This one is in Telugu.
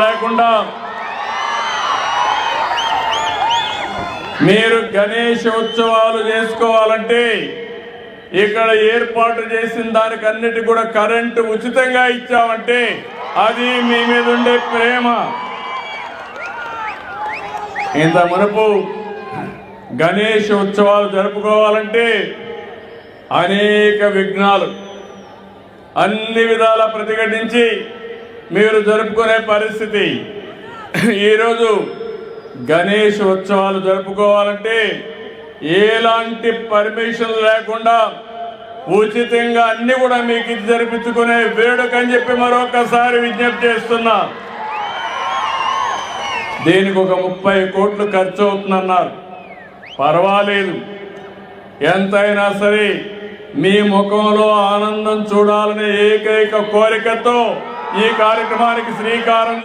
లేకుండా మీరు గణేష్ ఉత్సవాలు చేసుకోవాలంటే ఇక్కడ ఏర్పాటు చేసిన దానికన్నిటి కూడా కరెంటు ఉచితంగా ఇచ్చామంటే అది మీ మీద ఉండే ప్రేమ. ఇంత మునుపు గణేష్ ఉత్సవాలు జరుపుకోవాలంటే అనేక విఘ్నాలు అన్ని విధాల ప్రతిఘటించి మీరు జరుపుకునే పరిస్థితి. ఈరోజు గణేష్ ఉత్సవాలు జరుపుకోవాలంటే ఎలాంటి పర్మిషన్ లేకుండా ఉచితంగా అన్ని కూడా మీకు ఇది జరిపించుకునే వేడుక అని చెప్పి మరొకసారి విజ్ఞప్తి చేస్తున్నా. దీనికి ఒక ముప్పై కోట్లు ఖర్చు అవుతుందన్నారు. పర్వాలేదు. ఎంతైనా సరే మీ ముఖంలో ఆనందం చూడాలనే ఏకైక కోరికతో ఈ కార్యక్రమానికి శ్రీకారం